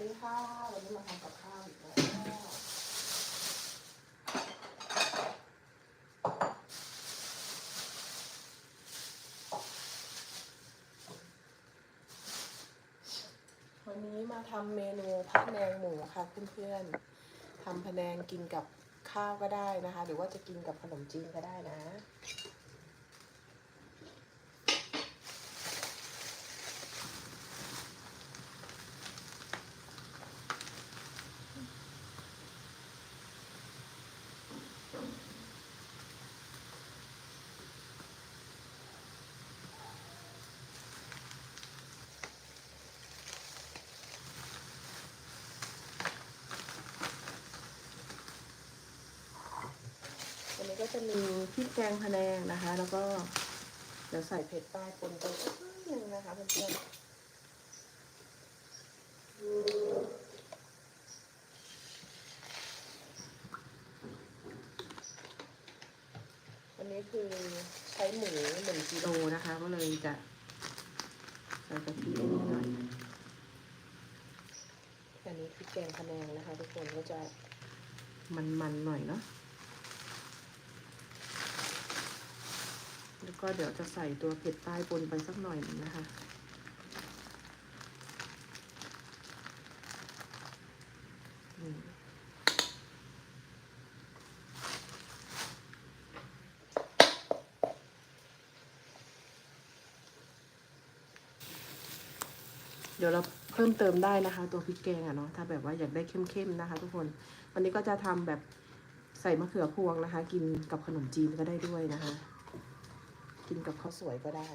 ดีค่ะ วันนี้มาทำกับข้าวอีกแล้ววันนี้มาทำเมนูพักแนงหมูค่ะเพื่อนๆทำพะแนงกินกับข้าวก็ได้นะคะ หรือว่าจะกินกับขนมจีนก็ได้นะ ก็จะมีพริกแกงพะแนงนะคะ แล้วก็เดี๋ยวใส่เผ็ดใต้ปนไปสักนิดนึงนะคะเพื่อนๆวันนี้คือใช้หมูหนึ่งกิโลนะคะ ก็เลยจะใส่กะทินิดหน่อยอันนี้พริกแกงพะแนงนะคะ ทุกคนก็จะมันๆหน่อยเนาะ แล้ว ก็เดี๋ยวจะใส่ตัวเผ็ดใต้ปนไปสักหน่อยนึงนะคะ เดี๋ยวเราเพิ่มเติมได้นะคะ ตัวพริกแกงอะเนาะถ้าแบบว่าอยากได้เข้มๆนะคะ ทุกคน วันนี้ก็จะทำแบบใส่มะเขือพวงนะคะ กินกับขนมจีนก็ได้ด้วยนะคะ กินกับข้าวสวยก็ได้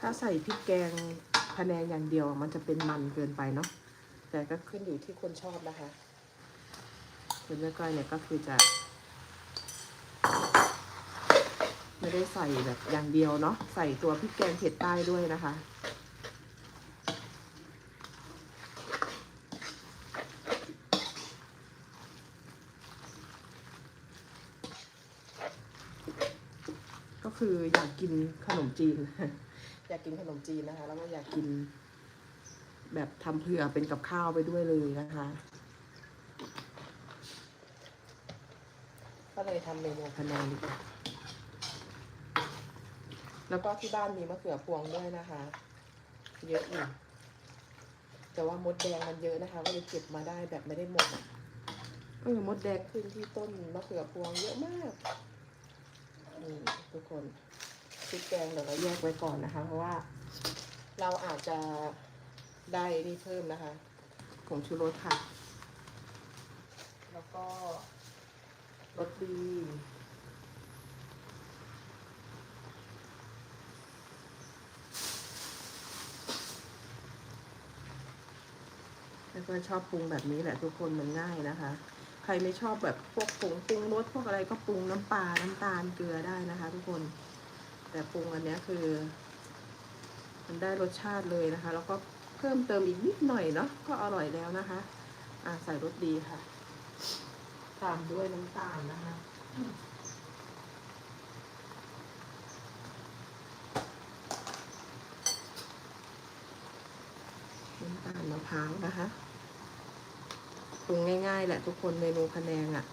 ถ้าใส่พริกแกงพะแนงอย่างเดียวมันจะเป็นมันเกินไปเนาะ แต่ก็ขึ้นอยู่ที่คนชอบนะคะคุณแม่ก้อยเนี่ยก็คือจะ ไม่ได้ใส่แบบอย่างเดียวเนาะใส่ตัวพริกแกงเผ็ดใต้ด้วยนะคะก็คืออยากกินขนมจีน อยากกินขนมจีนนะคะ แล้วก็อยากกิน แบบทำเผื่อเป็นกับข้าวไปด้วยเลยนะคะ ก็เลยทำเมนูพะแนงดีกว่าแล้วก็ที่บ้านมีมะเขือพวงด้วยนะคะ เยอะอยู่แต่ว่ามดแดงมันเยอะนะคะ ก็เลยเก็บมาได้แบบไม่ได้หมดเออมดแดงขึ้นที่ต้นมะเขือพวงเยอะมากนี่ทุกคนพริกแกงเดี๋ยวเราแยกไว้ก่อนนะคะ เพราะว่า เราอาจจะ ได้นี่เพิ่มนะคะผงชูรสค่ะ แล้วก็รสดีแล้วก็ชอบปรุงแบบนี้แหละทุกคนมันง่ายนะคะ ใครไม่ชอบแบบพวกผงปรุงรสพวกอะไรก็ปรุงน้ำปลา น้ำตาลเกลือได้นะคะ ทุกคน แต่ปรุงอันนี้คือ มันได้รสชาติเลยนะคะ แล้วก็ เพิ่มเติมอีกนิดหน่อยเนาะก็อร่อยแล้วนะคะ อ่าใส่รสดีค่ะ ตามด้วยน้ำตาลนะคะน้ำตาลมะพร้าวนะคะปรุงง่ายๆแหละทุกคนเมนูพะแนงอะ่ะ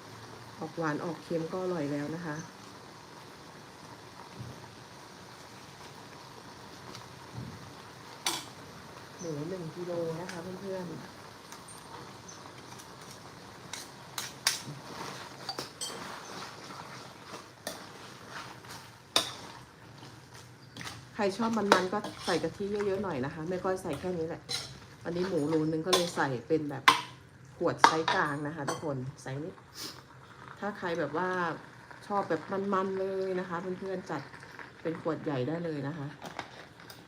ออกหวานออกเค็มก็อร่อยแล้วนะคะ หมูหนึ่งกิโลนะคะเพื่อนๆใครชอบมันๆก็ใส่กะทิเยอะๆหน่อยนะคะไม่ก้อยใส่แค่นี้แหละ วันนี้หมูโลนึงก็เลยใส่เป็นแบบขวดไซส์กลางนะคะ ทุกคนใส่นิด ถ้าใครแบบว่าชอบแบบมันๆเลยนะคะเพื่อนๆจัดเป็นขวดใหญ่ได้เลยนะคะ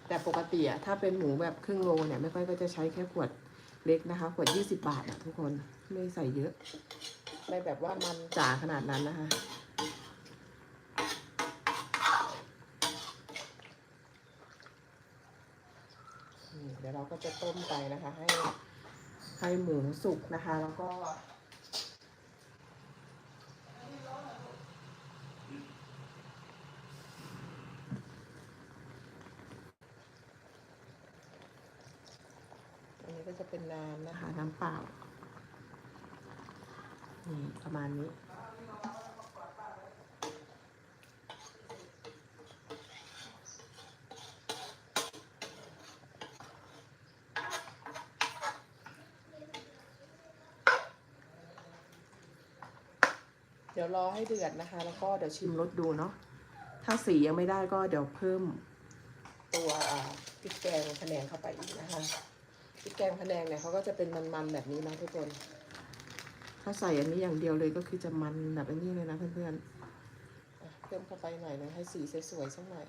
แต่ปกติอะถ้าเป็นหมูแบบครึ่งโลเนี่ยไม่ค่อยก็จะใช้แค่ขวดเล็กนะคะ ขวด 20 บาทอะทุกคนไม่ใส่เยอะไม่แบบว่ามันจ๋าขนาดนั้นนะคะเดี๋ยวเราก็จะต้มไปนะคะ ให้ให้หมูสุกนะคะ แล้วก็ เป็นน้ำนะคะ น้ำเปล่านี่ประมาณนี้ เดี๋ยวรอให้เดือดนะคะ แล้วก็เดี๋ยวชิมรสดูเนาะถ้าสียังไม่ได้ก็เดี๋ยวเพิ่มตัวอ่าพริกแกงพะแนงเข้าไปอีกนะคะ ริกแกงพะแนงเนี่ยเขาก็จะเป็นมันๆแบบนี้นะทุกคน ถ้าใส่อันนี้อย่างเดียวเลยก็คือจะมันแบบอันนี้เลยนะเพื่อนๆอะเพิ่มเข้าไปหน่อยนะให้สีสวยๆสักหน่อย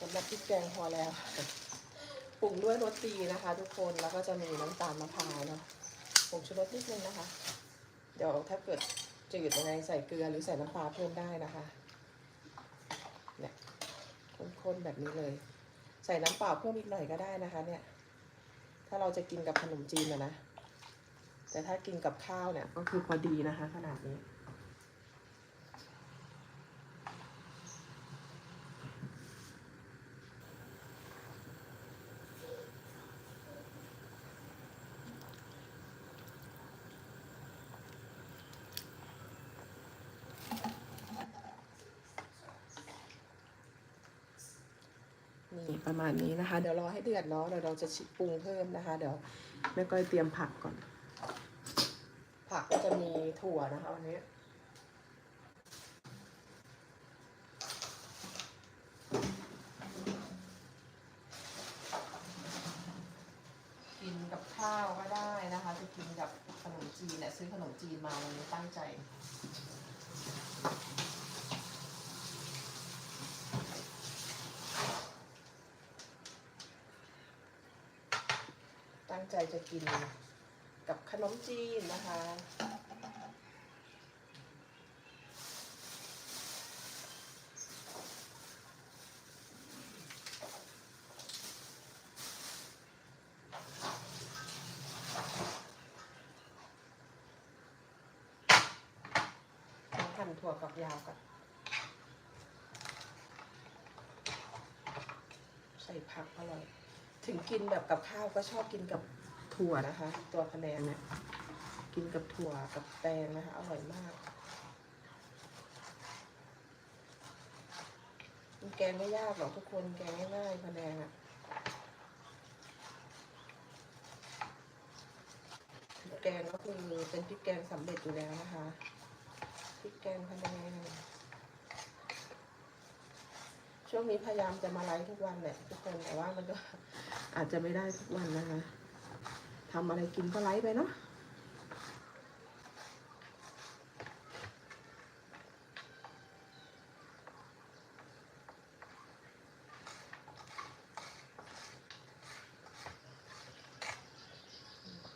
สำหรับพริกแกงพอแล้วปรุงด้วยรสดีนะคะ ทุกคนแล้วก็จะมีน้ำตาลมะพร้าวเนาะผงชูรสนิดนึงนะคะ เดี๋ยวถ้าเกิดจืดยังไงใส่เกลือหรือใส่น้ำปลาเพิ่มได้นะคะเนี่ย ข้นๆแบบนี้เลย ใส่น้ำเปล่าเพิ่มอีกหน่อยก็ได้นะคะเนี่ย ถ้าเราจะกินกับขนมจีนนะนะ แต่ถ้ากินกับข้าวเนี่ยก็คือพอดีนะคะ ขนาดนี้ นี่ประมาณนี้นะคะ เดี๋ยวรอให้เดือดเนาะเดี๋ยวเราจะปรุงเพิ่มนะคะ เดี๋ยวแม่ก้อยเตรียมผักก่อน ผักก็จะมีถั่วนะคะวันนี้กินกับข้าวก็ได้นะคะ จะกินกับขนมจีนเนี่ยซื้อขนมจีนมาวันนี้ตั้งใจ ใจจะกินกับขนมจีนนะคะ หั่นถั่วกับยาวกันใส่ผักอร่อย ถึงกินแบบกับข้าวก็ชอบกินกับ ถั่วนะคะ ตัวคะแนนเนี่ยกินกับถั่วกับแตงนะคะ อร่อยมากแกงไม่ยากหรอกทุกคนแกงง่ายๆคะแนนอะแกงก็คือเป็นพริกแกงสำเร็จอยู่แล้วนะคะพริกแกงคะแนนช่วงนี้พยายามจะมาไลฟ์ทุกวันแหละทุกคนแต่ว่ามันก็อาจจะไม่ได้ทุกวันนะคะ ทำอะไรกินก็ไลฟ์ไปเนาะ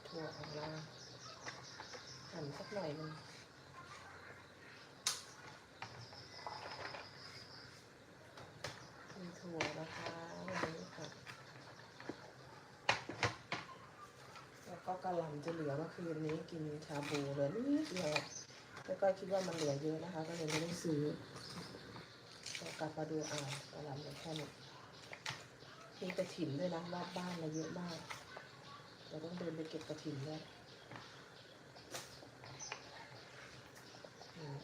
ถั่วของเราหั่นสักหน่อยหนึงมีถั่วนะคะวันนี้ค่ะ แล้วก็กระ หล่ำจะเหลือเมื่อคืนนี้กินชาบูเหลือนิดเดียวแล้วก็คิดว่ามันเหลือเยอะนะคะ ก็เลยไม่ได้ซื้อก็กลับมาดูอ่าวกระหล่ำเหลือแค่นี้มีกระถิ่นด้วยนะรอบบ้านเราเยอะมากเราต้องเดินไปเก็บกระถิ่นด้วยอืม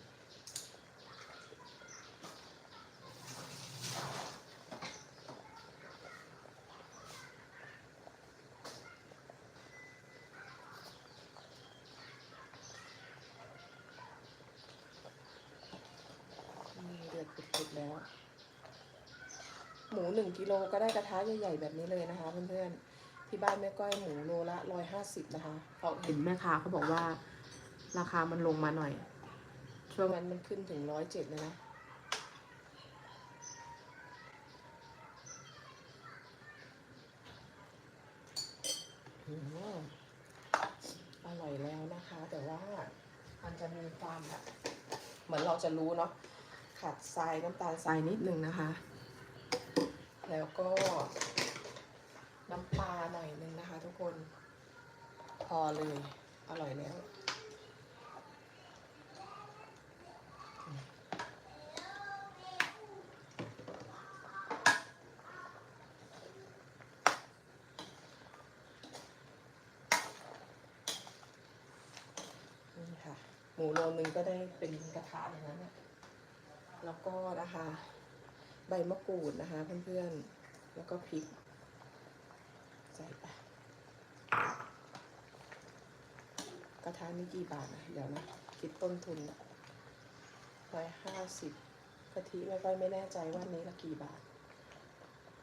นี่เดือดปุดๆแล้ว หมูหนึ่งกิโลก็ได้กระทะใหญ่ๆแบบนี้เลยนะคะเพื่อนๆที่บ้านแม่ก้อยหมูโลละร้อยห้าสิบนะคะเขาเห็นแม่ค้าเขาบอกว่า ราคามันลงมาหน่อย ช่วงนั้นมันขึ้นถึงร้อยเจ็ดเลยนะอืมอร่อยแล้วนะคะ แต่ว่ามันจะมีความแบบเหมือนเราจะรู้เนาะขัดทรายน้ำตาลทรายนิดนึงนะคะ แล้วก็น้ำปลาหน่อยนึงนะคะ ทุกคน พอเลย อร่อยแล้ว นี่ค่ะ หมูโลนึงก็ได้เป็นกระถาอย่างนั้นแล้วก็นะคะ ใบมะกรูดนะคะเพื่อนๆ แล้วก็พริก ใส่ไปกระทะนี้กี่บาทนะเดี๋ยวนะ คิดต้นทุนร้อยห้าสิบกะทิไม่ค่อยไม่แน่ใจว่านี้ละกี่บาท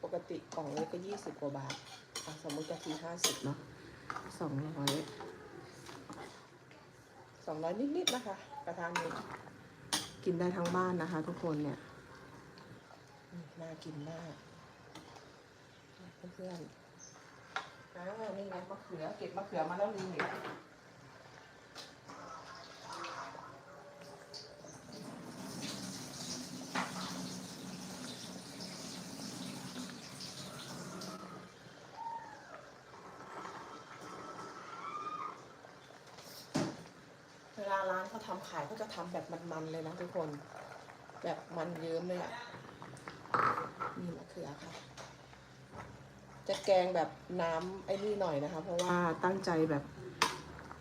ปกติกล่องเล็กก็ยี่สิบกว่าบาทสมมติกะทิห้าสิบเนาะสองร้อยสองร้อยนิดๆนะคะ กระทะนี้ กินได้ทั้งบ้านนะคะทุกคนเนี่ย น่ากินมากเพื่อนๆอ่านี่ไงมะเขือ เก็บมะเขือมาแล้วลืมอีกเวลาร้านเขาทำขายเขาจะทำแบบมันๆเลยนะทุกคน แบบมันเยิ้มเลยอะ่ะ นี่มะเขือค่ะ จะแกงแบบน้ำไอ้นี่หน่อยนะคะ เพราะว่าตั้งใจแบบ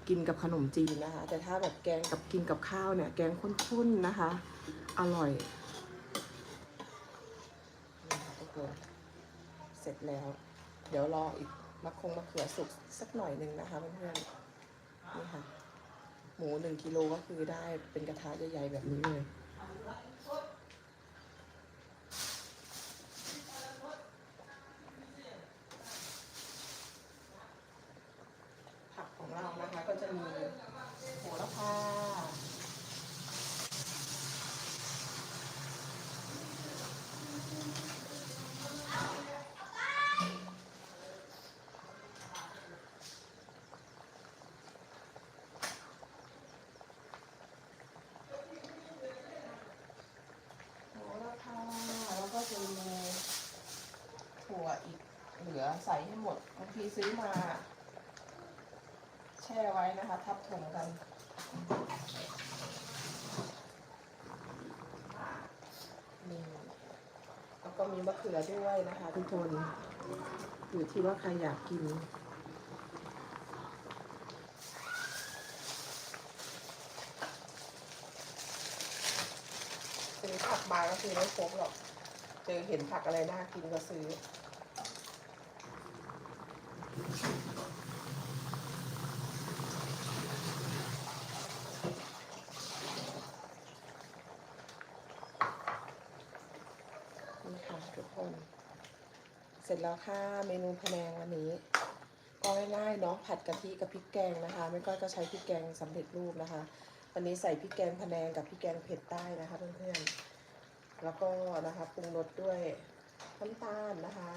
กินกับขนมจีนนะคะ แต่ถ้าแบบแกงกับกินกับข้าวเนี่ย แกงข้นๆนะคะ อร่อยนะคะทุกคนเสร็จแล้ว เดี๋ยวรออีกมะคงมะเขือสุกสักหน่อยหนึ่งนะคะเพื่อนๆนี่ค่ะหมูหนึ่งกิโลก็คือได้เป็นกระทะใหญ่ๆแบบนี้เลย ผักของเรานะคะก็จะมีโหระพาโหระพาแล้วก็จะมีถั่วอีกเหลือ ใส่ให้หมดบางทีซื้อมา แช่ไว้นะคะ ทับถุงกัน นี่แล้วก็มีมะเขือด้วยนะคะ ทุกคนอยู่ที่ว่าใครอยากกินซื้อผักมาก็คือไม่ครบหรอก เจอเห็นผักอะไรน่ากินก็ซื้อ นี่ค่ะทุกคน เสร็จแล้วค่ะเมนูพะแนงวันนี้ ก็ง่ายๆเนาะผัดกะทิกับพริกแกงนะคะ ไม่ก้อยก็ใช้พริกแกงสำเร็จรูปนะคะ วันนี้ใส่พริกแกงพะแนงกับพริกแกงเผ็ดใต้นะคะเพื่อนๆแล้วก็นะคะปรุงรสด้วยน้ำตาลนะคะ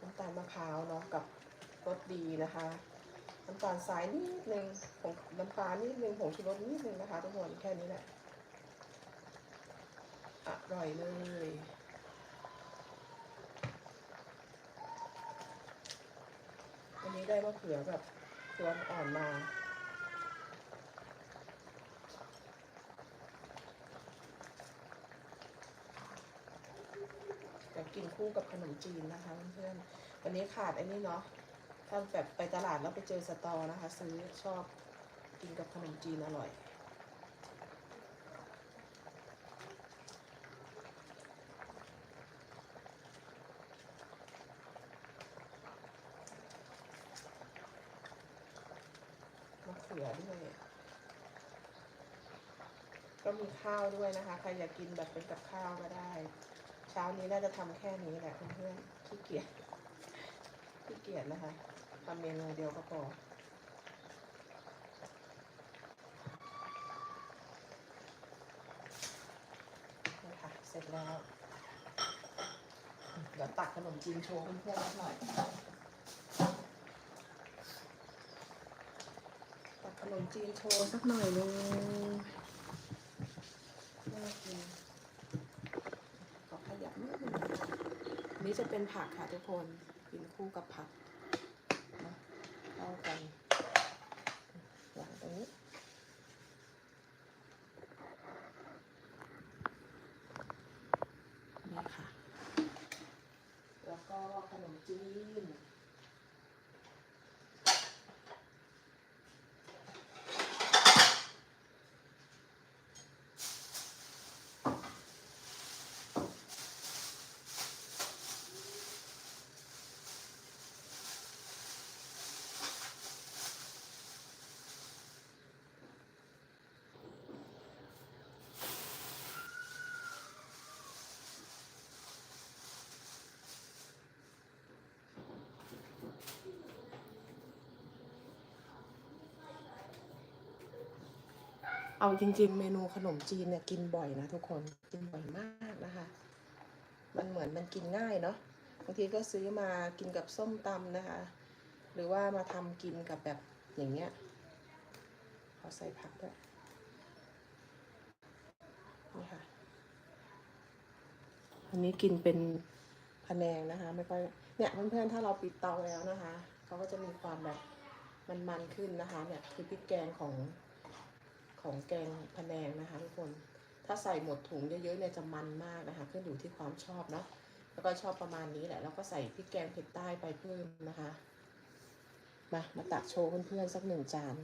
น้ำตาลมะพร้าวเนาะกับรสดีนะคะน้ำตาลทรายนิดนึงของน้ำปลานิดนึงผงชูรสนิดนึงนะคะทุกคนแค่นี้แหละอร่อยเลยอันนี้ได้มะเขือแบบตัวอ่อนมา กินคู่กับขนมจีนนะคะเพื่อนๆวันนี้ขาดไอ้นี่เนาะถ้าแบบไปตลาดแล้วไปเจอสตอนะคะ ซื้อชอบกินกับขนมจีนอร่อยมะเขือด้วย ก็มีข้าวด้วยนะคะ ใครอยากกินแบบเป็นกับข้าวก็ได้ ช้านี้น่าจะทำแค่นี้แหละเพื่อนๆขี้เกียจขี้เกียจนะคะทำเมนูเดียวก็พอนี่ค่ะเสร็จแล้ว เดี๋ยวตักขนมจีนโชว์เพื่อนๆหน่อยตักขนมจีนโชว์สักหน่อยนึงน่ากิน นี้จะ เป็นผักค่ะทุกคนกินคู่กับผักเนาะเข้ากันวางตรงนี้ นี่ค่ะ แล้วก็ขนมจีน เอาจริง ๆ เมนูขนมจีนเนี่ยกินบ่อยนะทุกคนกินบ่อยมากนะคะ มันเหมือนมันกินง่ายเนาะบางทีก็ซื้อมากินกับส้มตำนะคะ หรือว่ามาทำกินกับแบบอย่างเงี้ยขอาใส่ผักด้วยนี่ค่ะอันนี้กินเป็นพะแนงนะคะ ไม่ค่อยเนี่ยเพื่อนๆถ้าเราปิดเตาแล้วนะคะเขาก็จะมีความแบบมันๆขึ้นนะคะ เนี่ยคือพริกแกงของ ของแกงพะแนงนะคะทุกคน ถ้าใส่หมดถุงเยอะๆเนี่ยจะมันมากนะคะขึ้นอยู่ที่ความชอบเนาะแล้วก็ชอบประมาณนี้แหละ แล้วก็ใส่พริกแกงเผ็ดใต้ไปเพิ่มนะคะ มา มาตักโชว์เพื่อนๆสักหนึ่งจาน